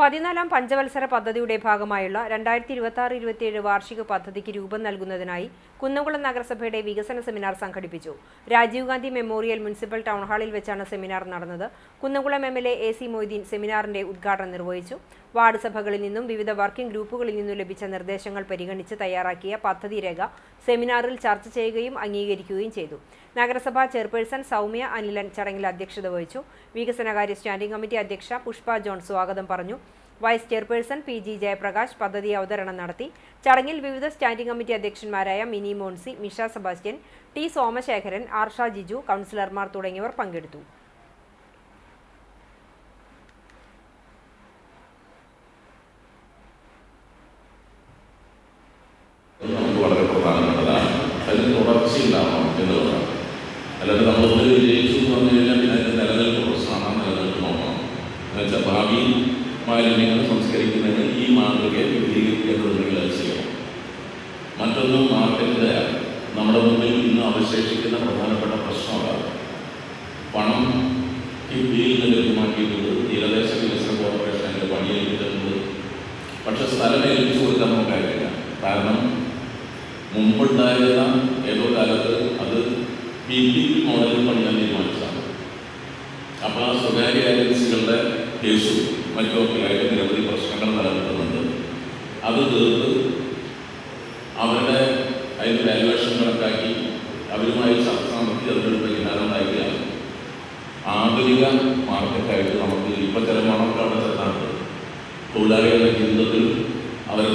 പതിനാലാം പഞ്ചവത്സര പദ്ധതിയുടെ ഭാഗമായുള്ള രണ്ടായിരത്തി ഇരുപത്തി ആറ് ഇരുപത്തിയേഴ് വാർഷിക പദ്ധതിക്ക് രൂപം നൽകുന്നതിനായി കുന്നംകുളം നഗരസഭയുടെ വികസന സെമിനാർ സംഘടിപ്പിച്ചു. രാജീവ് ഗാന്ധി മെമ്മോറിയൽ മുനിസിപ്പൽ ടൗൺഹാളിൽ വെച്ചാണ് സെമിനാർ നടന്നത്. Kunnamkulam M L A A C Moideen സെമിനാറിന്റെ ഉദ്ഘാടനം നിർവഹിച്ചു. വാർഡ് സഭകളിൽ നിന്നും വിവിധ വർക്കിംഗ് ഗ്രൂപ്പുകളിൽ നിന്നും ലഭിച്ച നിർദ്ദേശങ്ങൾ പരിഗണിച്ച് തയ്യാറാക്കിയ പദ്ധതി രേഖ സെമിനാറിൽ ചർച്ച ചെയ്യുകയും അംഗീകരിക്കുകയും ചെയ്തു. നഗരസഭാ ചെയർപേഴ്സൺ സൗമ്യ അനിലൻ ചടങ്ങിൽ അധ്യക്ഷത വഹിച്ചു. വികസനകാര്യ സ്റ്റാൻഡിംഗ് കമ്മിറ്റി അധ്യക്ഷ പുഷ്പ ജോൺ സ്വാഗതം പറഞ്ഞു. Vice chairperson P G Jayaprakash പദ്ധതി അവതരണം നടത്തി. ചടങ്ങിൽ വിവിധ സ്റ്റാൻഡിംഗ് കമ്മിറ്റി അധ്യക്ഷന്മാരായ മിനി മോൺസി മിഷ സെബാസ്റ്റ്യൻ ടി സോമശേഖരൻ ആർഷ ജിജു കൗൺസിലർമാർ തുടങ്ങിയവർ പങ്കെടുത്തു അത് നമുക്ക് വളരെ പ്രധാനപ്പെട്ടതാണ് അതിന് തുടർച്ചയുണ്ടാവണം എന്നുള്ളതാണ്. അല്ലാതെ നമ്മളൊന്ന് വിജയിച്ചു എന്ന് പറഞ്ഞു കഴിഞ്ഞാൽ പിന്നെ അതിന്റെ നിലനിൽപ്പ് പ്രശ്നമാണ് നിലനിൽപ്പ് നോക്കണം എന്നുവെച്ചാൽ ഭാവി മാലിന്യങ്ങൾ സംസ്കരിക്കുന്നതിന് ഈ മാതൃകയെ വിപുലീകരിക്കേണ്ടതുണ്ടെങ്കിൽ അത് ചെയ്യണം മറ്റൊന്ന് മാർക്കറ്റിന്റെ നമ്മുടെ മുന്നിൽ ഇന്ന് അവശേഷിക്കുന്ന പ്രധാനപ്പെട്ട പ്രശ്നമാണ് പണം കിഫ്ബിയിൽ നിന്ന് ലഭ്യമാക്കിയിട്ടുണ്ട്. തീരദേശ വികസന കോർപ്പറേഷൻ അതിന്റെ പണിയേൽപ്പിച്ചിട്ടുണ്ട് പക്ഷേ സ്ഥലം ഏൽപ്പിച്ചു കൊടുക്കാൻ നമുക്കായിട്ടില്ല കാരണം അത് പി മോഡലിൽ പണിയാൻ തീരുമാനിച്ചതാണ്. അപ്പോൾ ആ സ്വകാര്യ ഏജൻസികളുടെ കേസും മറ്റുമൊക്കെ ആയിട്ട് നിരവധി പ്രശ്നങ്ങൾ നിലനിൽക്കുന്നുണ്ട്. അത് തീർത്ത് അവരുടെ അതിന്റെ വാല്യുവേഷൻ കണക്കാക്കി അവരുമായി ചർച്ച നടത്തി അതിനൊരു പരിഹാരം ആധുനിക മാർക്കറ്റായിട്ട് നമുക്ക് ഇപ്പം ചില മണക്കാണ് ചെന്നാണ് തൊഴിലാളികളുടെ ജീവിതത്തിൽ അവരെ